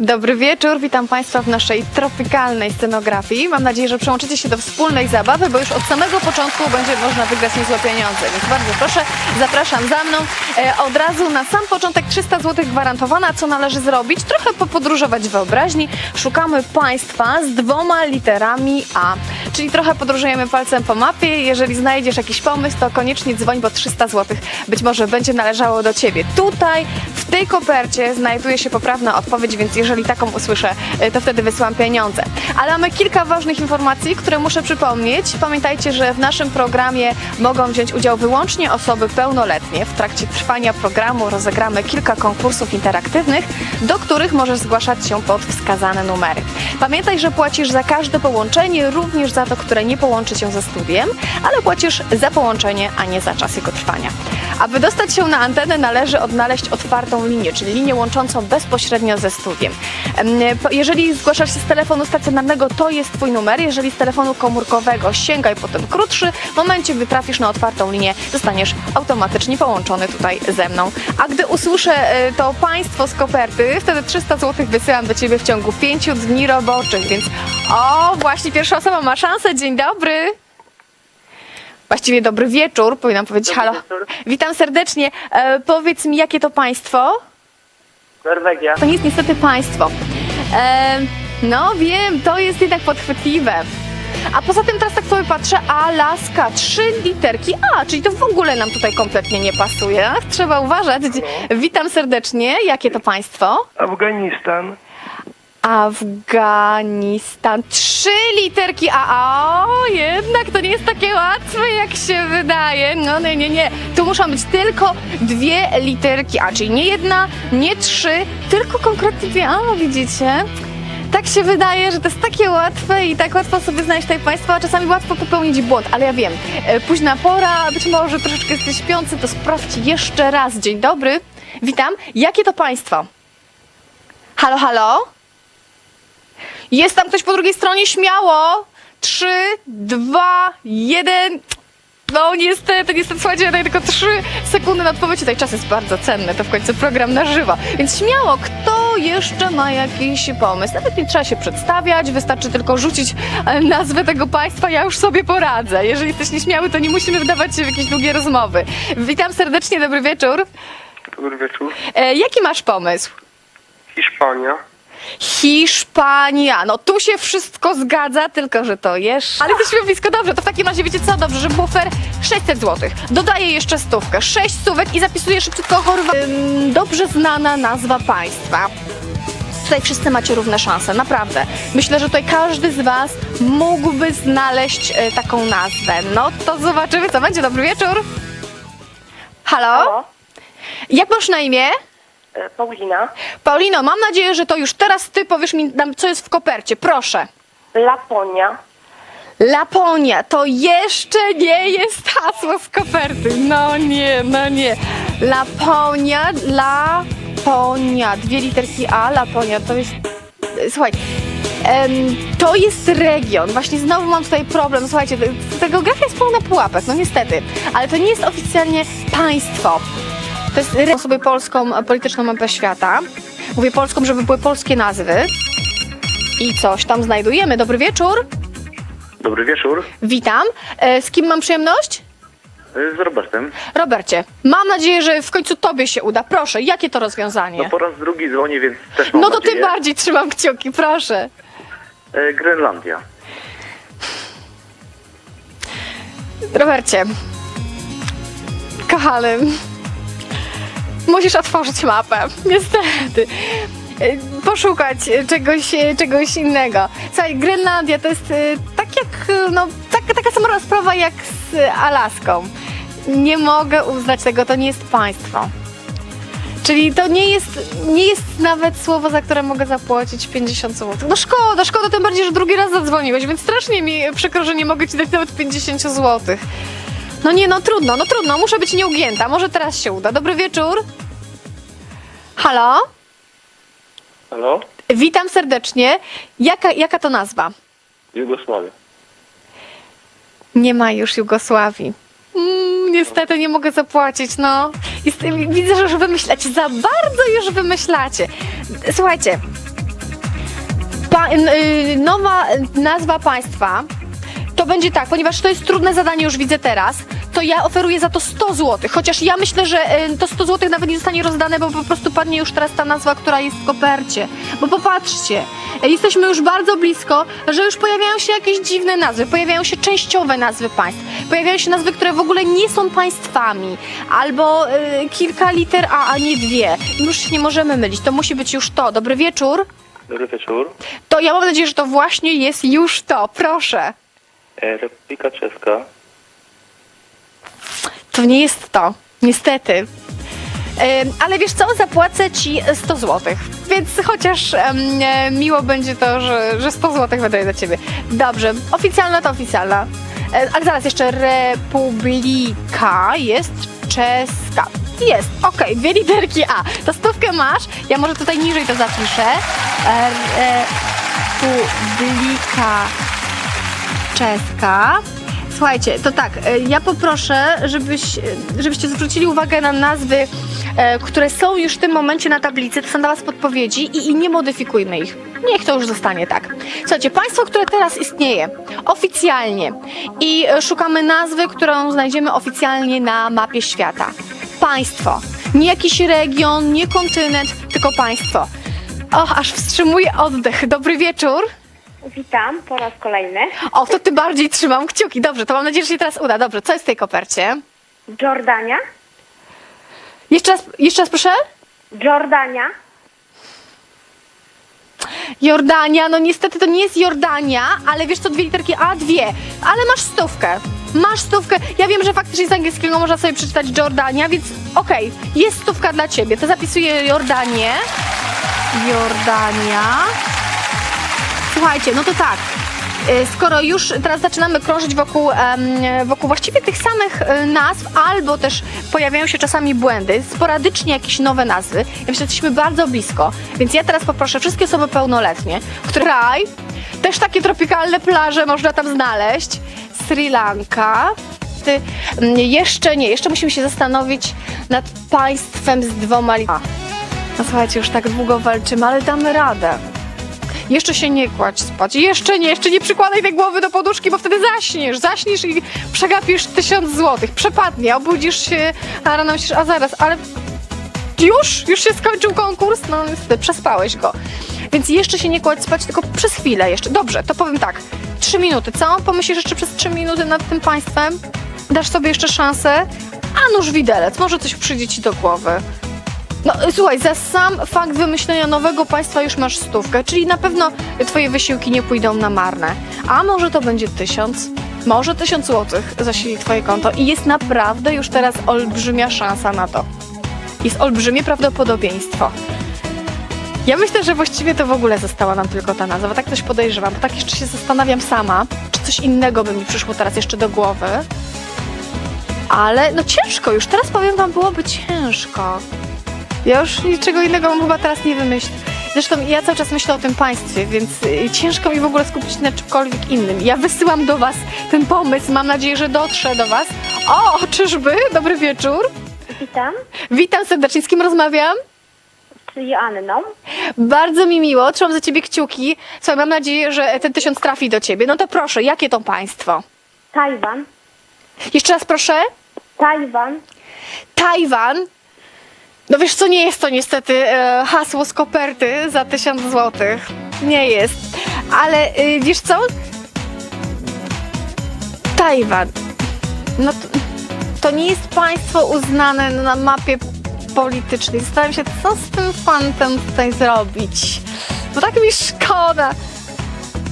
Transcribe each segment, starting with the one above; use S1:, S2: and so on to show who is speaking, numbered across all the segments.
S1: Dobry wieczór, witam Państwa w naszej tropikalnej scenografii. Mam nadzieję, że przyłączycie się do wspólnej zabawy, bo już od samego początku będzie można wygrać niezłe pieniądze. Więc bardzo proszę, zapraszam za mną. E, od razu na sam początek 300 zł gwarantowana. Co należy zrobić? Trochę popodróżować w wyobraźni. Szukamy Państwa z dwoma literami A. Czyli trochę podróżujemy palcem po mapie. Jeżeli znajdziesz jakiś pomysł, to koniecznie dzwoń, bo 300 zł być może będzie należało do Ciebie. Tutaj, w tej kopercie znajduje się poprawna odpowiedź, więc jeżeli taką usłyszę, y, to wtedy wysyłam pieniądze. Ale mamy kilka ważnych informacji, które muszę przypomnieć. Pamiętajcie, że w naszym programie mogą wziąć udział wyłącznie osoby pełnoletnie. W trakcie trwania programu rozegramy kilka konkursów interaktywnych, do których możesz zgłaszać się pod wskazane numery. Pamiętaj, że płacisz za każde połączenie, również za to, które nie połączy cię ze studiem, ale płacisz za połączenie, a nie za czas jego trwania. Aby dostać się na antenę, należy odnaleźć otwartą linię, czyli linię łączącą bezpośrednio ze studiem. Jeżeli zgłaszasz się z telefonu stacjonarnego, to jest Twój numer. Jeżeli z telefonu komórkowego, sięgaj po ten krótszy. W momencie, gdy trafisz na otwartą linię, zostaniesz automatycznie połączony tutaj ze mną. A gdy usłyszę e, to Państwo z koperty, wtedy 300 zł wysyłam do Ciebie w ciągu 5 dni roboczych, więc o, właśnie pierwsza osoba ma szansę. Dzień dobry. Właściwie dobry wieczór, powinnam powiedzieć
S2: Dobry
S1: halo.
S2: wieczór.
S1: Witam serdecznie. E, powiedz mi, jakie to państwo?
S2: Norwegia.
S1: To nie jest niestety państwo. E, no wiem, to jest jednak podchwytliwe. A poza tym teraz tak sobie patrzę, Alaska, trzy literki A, czyli to w ogóle nam tutaj kompletnie nie pasuje. Ach, trzeba uważać. Witam serdecznie. Jakie to państwo?
S2: Afganistan.
S1: Afganistan. Trzy literki A. O, jednak to nie jest takie łatwe, jak się wydaje. No nie, nie, nie. Tu muszą być tylko dwie literki A, czyli nie jedna, nie trzy, tylko konkretnie dwie A, widzicie? Tak się wydaje, że to jest takie łatwe i tak łatwo sobie znaleźć tutaj państwo, a czasami łatwo popełnić błąd, ale ja wiem, e, późna pora, być może troszeczkę jesteś śpiący, to sprawdź jeszcze raz. Dzień dobry, witam. Jakie to państwo? Halo, halo? Jest tam ktoś po drugiej stronie? Śmiało! Trzy, dwa, jeden. No niestety, niestety, słuchajcie, ja daję tylko trzy sekundy na odpowiedź. Tutaj czas jest bardzo cenny, to w końcu program na żywo. Więc śmiało, kto jeszcze ma jakiś pomysł? Nawet nie trzeba się przedstawiać, wystarczy tylko rzucić e, nazwę tego państwa, ja już sobie poradzę. Jeżeli jesteś nieśmiały, to nie musimy wdawać się w jakieś długie rozmowy. Witam serdecznie, dobry wieczór.
S2: Dobry wieczór.
S1: E, jaki masz pomysł?
S2: Hiszpania.
S1: Hiszpania. No tu się wszystko zgadza, tylko że to jeszcze. Ale to środowisko dobrze, to w takim razie wiecie co? Dobrze, że było fair 600 zł. Dodaję jeszcze stówkę, 6 stówek i zapisuję szybciutko Chorwa... Ym, dobrze znana nazwa państwa. Tutaj wszyscy macie równe szanse, naprawdę. Myślę, że tutaj każdy z Was mógłby znaleźć e, taką nazwę. No to zobaczymy, co będzie. Dobry wieczór. Halo?
S3: Halo,
S1: Jak masz na imię?
S3: E, Paulina.
S1: Paulino, mam nadzieję, że to już teraz Ty powiesz mi, nam, co jest w kopercie. Proszę.
S3: Laponia.
S1: Laponia to jeszcze nie jest hasło z koperty. No nie, no nie. Laponia, Laponia. Dwie literki A, Laponia to jest. Słuchaj. em, to jest region. Właśnie znowu mam tutaj problem. Słuchajcie, ta geografia jest pełna pułapek, no niestety. Ale to nie jest oficjalnie państwo. To jest re- sobie polską e, polityczną mapę świata. Mówię polską, żeby były polskie nazwy. I coś tam znajdujemy. Dobry wieczór.
S2: Dobry wieczór.
S1: Witam. E, Z kim mam przyjemność?
S2: Y, Z Robertem.
S1: Robercie, mam nadzieję, że w końcu tobie się uda. Proszę, jakie to rozwiązanie?
S2: No po raz drugi dzwonię, więc też mam
S1: No to
S2: nadzieję.
S1: tym bardziej trzymam kciuki, proszę.
S2: Y, Grenlandia.
S1: Robercie, kochany, musisz otworzyć mapę, niestety. E, Poszukać e, czegoś, e, czegoś innego. Słuchaj, Grenlandia to jest tak jak, no, tak, taka sama sprawa jak z Alaską. Nie mogę uznać tego, to nie jest państwo. Czyli to nie jest, nie jest nawet słowo, za które mogę zapłacić 50 zł. No szkoda, szkoda, tym bardziej, że drugi raz zadzwoniłeś, więc strasznie mi przykro, że nie mogę ci dać nawet 50 zł. No nie, no trudno, no trudno, muszę być nieugięta, może teraz się uda. Dobry wieczór. Halo?
S2: Halo?
S1: Witam serdecznie. Jaka, jaka to nazwa?
S2: Jugosławia.
S1: Nie ma już Jugosławii. Mm, niestety nie mogę zapłacić, no. Jest, widzę, że już wymyślacie, za bardzo już wymyślacie. Słuchajcie, Pa, y, nowa nazwa państwa będzie tak, ponieważ to jest trudne zadanie, już widzę teraz, to ja oferuję za to 100 zł. Chociaż ja myślę, że y, to 100 zł nawet nie zostanie rozdane, bo po prostu padnie już teraz ta nazwa, która jest w kopercie. Bo popatrzcie, y, jesteśmy już bardzo blisko, że już pojawiają się jakieś dziwne nazwy, pojawiają się częściowe nazwy państw, pojawiają się nazwy, które w ogóle nie są państwami, albo y, kilka liter A, a nie dwie. Już się nie możemy mylić, to musi być już to. Dobry wieczór.
S2: Dobry wieczór.
S1: To ja mam nadzieję, że to właśnie jest już to. Proszę.
S2: E, Republika Czeska.
S1: To nie jest to, niestety. Ym, ale wiesz co, zapłacę ci 100 zł. Więc chociaż e, miło będzie to, że, że 100 zł wydaję za ciebie. Dobrze, oficjalna to oficjalna. E, ale zaraz jeszcze Republika jest czeska. Jest, okej, dwie literki A. To stówkę masz. Ja może tutaj niżej to zapiszę. E, Republika czeska. Słuchajcie, to tak, e, ja poproszę, żebyś, e, żebyście zwrócili uwagę na nazwy, e, które są już w tym momencie na tablicy. To są dla Was podpowiedzi i, i nie modyfikujmy ich. Niech to już zostanie tak. Słuchajcie, państwo, które teraz istnieje oficjalnie i szukamy nazwy, którą znajdziemy oficjalnie na mapie świata. Państwo. Nie jakiś region, nie kontynent, tylko państwo. Och, aż wstrzymuję oddech. Dobry wieczór.
S3: Witam po raz kolejny.
S1: O, to ty bardziej trzymam kciuki. Dobrze, to mam nadzieję, że się teraz uda. Dobrze, co jest w tej kopercie?
S3: Jordania.
S1: Jeszcze raz, jeszcze raz proszę?
S3: Jordania.
S1: Jordania, no niestety to nie jest Jordania, ale wiesz co, dwie literki A, dwie. Ale masz stówkę. Masz stówkę. Ja wiem, że faktycznie z angielskiego można sobie przeczytać Jordania, więc okej, jest stówka dla ciebie. To zapisuję Jordanię. Jordania. Słuchajcie, no to tak. y, Skoro już teraz zaczynamy krążyć wokół, wokół właściwie tych samych y, nazw, albo też pojawiają się czasami błędy, sporadycznie jakieś nowe nazwy, ja myślę, że jesteśmy bardzo blisko. Więc ja teraz poproszę wszystkie osoby pełnoletnie, które kraj, też takie tropikalne plaże można tam znaleźć. Sri Lanka. Ty, mm, jeszcze nie, jeszcze musimy się zastanowić nad państwem z dwoma literami. No słuchajcie, już tak długo walczymy, ale damy radę. Jeszcze się nie kładź spać. Jeszcze nie, jeszcze nie przykładaj tej głowy do poduszki, bo wtedy zaśniesz. Zaśniesz i przegapisz tysiąc złotych. Przepadnie, obudzisz się, a rano myślisz, a zaraz, ale już? Już się skończył konkurs? No niestety, przespałeś go. Więc jeszcze się nie kładź spać, tylko przez chwilę jeszcze. Dobrze, to powiem tak. Trzy minuty, co? Pomyślisz jeszcze przez trzy minuty nad tym państwem? Dasz sobie jeszcze szansę? A nuż widelec, może coś przyjdzie ci do głowy. No słuchaj, za sam fakt wymyślenia nowego państwa już masz stówkę, czyli na pewno twoje wysiłki nie pójdą na marne. A może to będzie tysiąc, może tysiąc złotych zasili twoje konto i jest naprawdę już teraz olbrzymia szansa na to. Jest olbrzymie prawdopodobieństwo. Ja myślę, że właściwie to w ogóle została nam tylko ta nazwa, tak coś podejrzewam, bo tak jeszcze się zastanawiam sama, czy coś innego by mi przyszło teraz jeszcze do głowy. Ale no ciężko, już teraz powiem wam, byłoby ciężko. Ja już niczego innego mam chyba teraz nie wymyślić. Zresztą ja cały czas myślę o tym państwie, więc y, ciężko mi w ogóle skupić się na czymkolwiek innym. Ja wysyłam do Was ten pomysł, mam nadzieję, że dotrze do Was. O, czyżby? Dobry wieczór.
S3: Witam.
S1: Witam serdecznie, z kim rozmawiam?
S3: Z Joanną.
S1: Bardzo mi miło, trzymam za Ciebie kciuki. Słuchaj, mam nadzieję, że ten tysiąc trafi do Ciebie. No to proszę, jakie to państwo?
S3: Tajwan.
S1: Jeszcze raz proszę.
S3: Tajwan.
S1: Tajwan. No wiesz co, nie jest to niestety e, hasło z koperty za 1000 złotych. Nie jest. Ale y, wiesz co? Tajwan. No to, to nie jest państwo uznane na mapie politycznej. Zastanawiam się, co z tym fantem tutaj zrobić. Bo tak mi szkoda.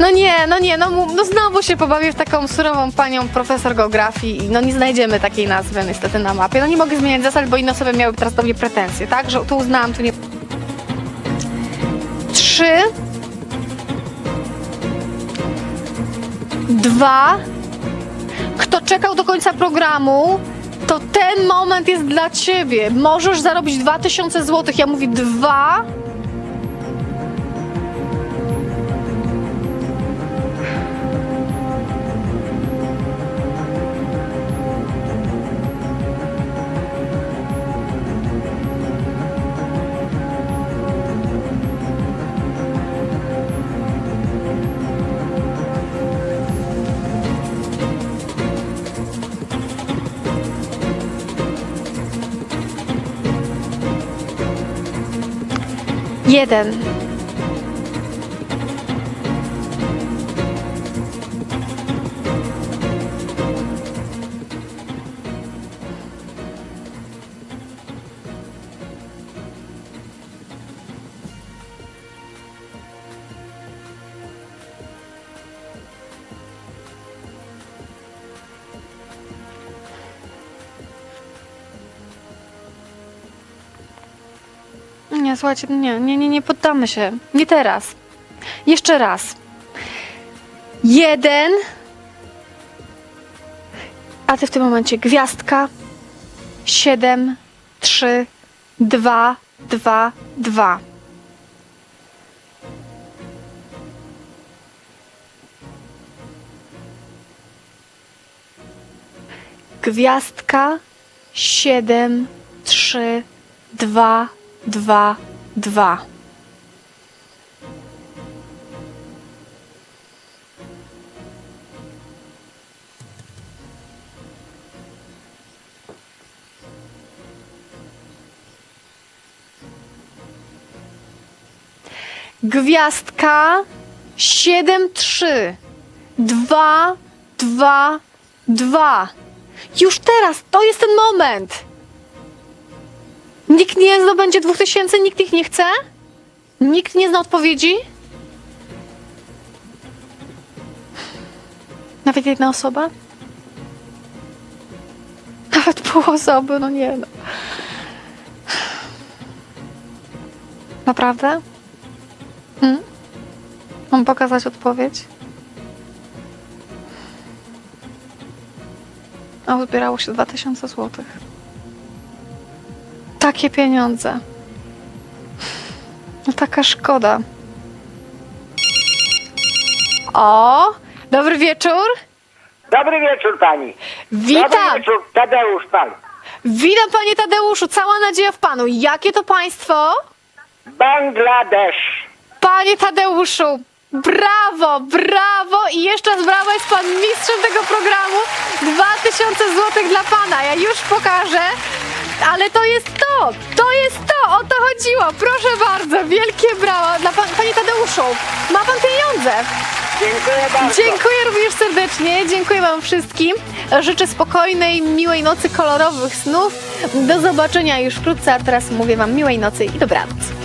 S1: No nie, no nie, no, no znowu się pobawię w taką surową panią profesor geografii i no nie znajdziemy takiej nazwy niestety na mapie. No nie mogę zmieniać zasad, bo inne osoby miałyby teraz do mnie pretensje, tak? Że tu uznałam, tu nie... Trzy... Dwa... Kto czekał do końca programu, to ten moment jest dla ciebie. Możesz zarobić 2000 zł. Ja mówię dwa... Jeden. Nie, słuchajcie, nie, nie, nie, nie poddamy się. Nie teraz. Jeszcze raz. Jeden. A ty w tym momencie gwiazdka. Siedem, trzy, dwa, dwa, dwa. Gwiazdka, siedem, trzy, dwa, dwa, dwa. Gwiazdka, siedem, trzy, dwa, dwa, dwa. Już teraz, to jest ten moment. Nikt nie zdobędzie dwóch tysięcy? Nikt ich nie chce? Nikt nie zna odpowiedzi? Nawet jedna osoba? Nawet pół osoby, no nie no. Naprawdę? Hmm? Mam pokazać odpowiedź? A uzbierało się 2000 złotych. Takie pieniądze. No taka szkoda. O, dobry wieczór.
S4: Dobry wieczór pani.
S1: Witam.
S4: Dobry wieczór, Tadeusz pan.
S1: Witam panie Tadeuszu. Cała nadzieja w panu. Jakie to państwo?
S4: Bangladesz.
S1: Panie Tadeuszu, brawo, brawo i jeszcze raz brawo, jest pan mistrzem tego programu. 2000 zł dla pana, ja już pokażę. Ale to jest to, to jest to, o to chodziło. Proszę bardzo, wielkie brawo dla pan, panie Tadeuszu. Ma pan pieniądze.
S4: Dziękuję bardzo.
S1: Dziękuję również serdecznie, dziękuję wam wszystkim. Życzę spokojnej, miłej nocy, kolorowych snów. Do zobaczenia już wkrótce, a teraz mówię wam miłej nocy i dobranoc.